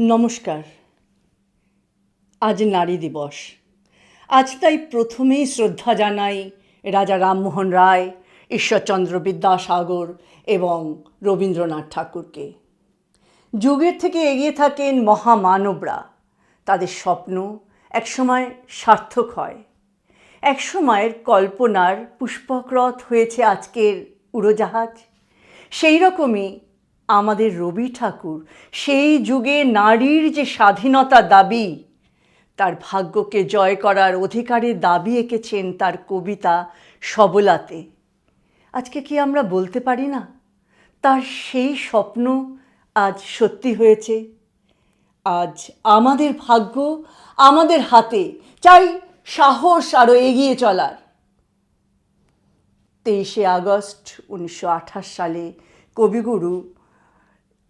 নমস্কার। আজ নারী দিবস। আজ তাই প্রথমেই শ্রদ্ধা জানাই রাজা রামমোহন রায়, ঈশ্বরচন্দ্র বিদ্যাসাগর এবং রবীন্দ্রনাথ ঠাকুরকে। যুগের থেকে এগিয়ে থাকেন মহামানবরা। তাদের স্বপ্ন একসময় সার্থক হয়। একসময়ের কল্পনার পুষ্পক্রথ হয়েছে আজকের উড়োজাহাজ। সেই রকমই আমাদের রবি ঠাকুর, সেই যুগে নারীর যে স্বাধীনতা দাবি, তার ভাগ্যকে জয় করার অধিকারের দাবি এঁকেছেন তার কবিতা সবলাতে। আজকে কি আমরা বলতে পারি না? তার সেই স্বপ্ন আজ সত্যি হয়েছে। আজ আমাদের ভাগ্য আমাদের হাতে, চাই সাহস আরও এগিয়ে চলার। তেইশে আগস্ট উনিশশো আঠাশ সালে কবিগুরু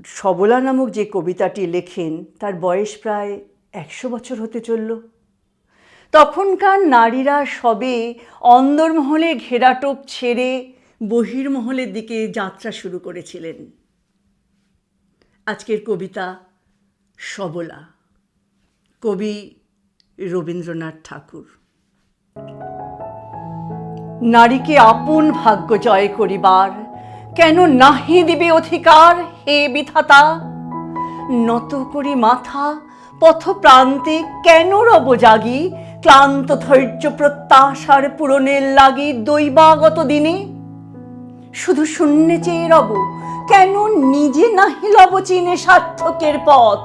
সবলা নামক যে কবিতাটি লেখেন, তার বয়স প্রায় একশো বছর হতে চলল। তখনকার নারীরা সবে অন্দরমহলে ঘেরাটোপ ছেড়ে বহির্মহলের দিকে যাত্রা শুরু করেছিলেন। আজকের কবিতা সবলা। কবি রবীন্দ্রনাথ ঠাকুর। নারীকে আপন ভাগ্য জয় করিবার, কেন নাহি দিবে অধিকার হে বিধাতা? নত করি মাথা পথ প্রান্তে কেন রব জাগি? ক্লান্ত ধৈর্য প্রত্যাশার পূরণের লাগি দৈবাগত দিনে? শুধু শূন্যে চেয়ে রব, কেন নিজে নাহি লব চিনে সার্থকের পথ?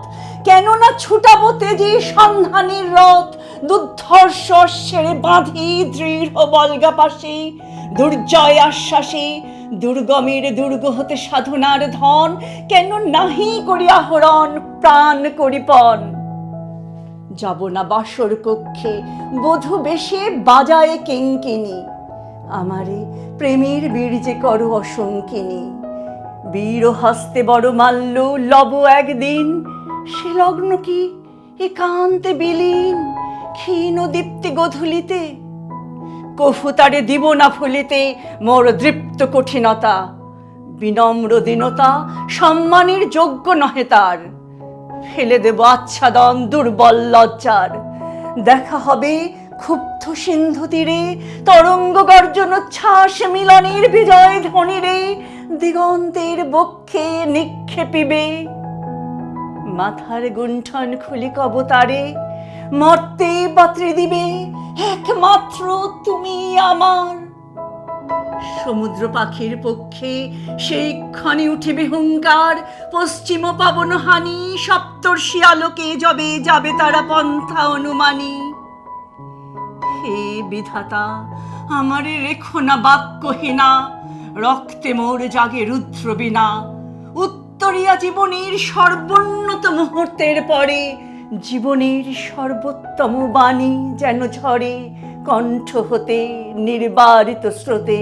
কেন না ছুটাবো তেজে সন্ধানের রথ, দুর্ধর্ষ ছেড়ে বাঁধি দৃঢ় বলগা পাশে দুর্জয় আশ্বাসে, দুর্গমের দুর্গ হতে সাধনার ধন, কেন নাহি করি আহরণ, প্রাণ করিপন যাব না বাসর কক্ষে, বধূ বেশে বাজায় কিঙ্কিনি। আমারে প্রেমের বীর্যে করো অসংকিনী। বীর হস্তে বড় মাল্য, লব একদিন সে লগ্ন কি? একান্তে বিলীন, ক্ষীণ দীপ্তি গধূলিতে। কফুতারে দিব না ফুলিতে মোর দৃপ্ত কঠিনতা। বিনম্র দীনতা সম্মানের যোগ্য নহে তার। ফেলে দেব আচ্ছাদন দুর্বল লজ্জার। দেখা হবে ক্ষুব্ধ সিন্ধু তীরে, তরঙ্গ গর্জন উচ্ছ্বাস মিলনের বিজয় ধ্বনিরে। দিগন্তের বক্ষে নিক্ষেপিবে। মাথার গুণ্ঠন খুলি কবতারে, মর্তে পাত্রে দিবে, একমাত্র তুমি আমার। সমুদ্র পাখির পক্ষে সেই ক্ষণে উঠিবে হুঙ্কার, পশ্চিম পাবন হানি, সপ্তর্ষি আলোকে যবে যাবে তারা পন্থা অনুমানী। হে বিধাতা, আমারে রেখো না বাক্যহীনা রক্তে মোর জাগে রুদ্র বিনা উত্তরিয়া জীবনের সর্বোন্নত মুহূর্তের পরে, জীবনের সর্বোত্তম বাণী যেন ঝরে কণ্ঠ হতে নির্বারিত স্রোতে।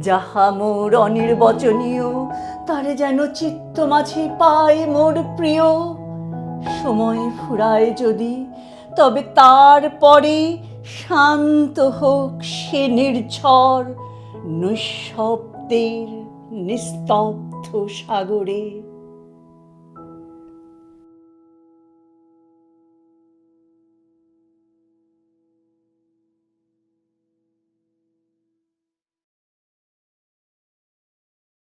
যাহা মোর অনির্বচনীয়, তারে যেন চিত্ত মাঝে পায় মোর প্রিয়। সময় ফুরায় যদি, তবে তারপরে শান্ত হোক সে নির্ঝর, নিঃশব্দের, নিস্তব্ধ সাগরে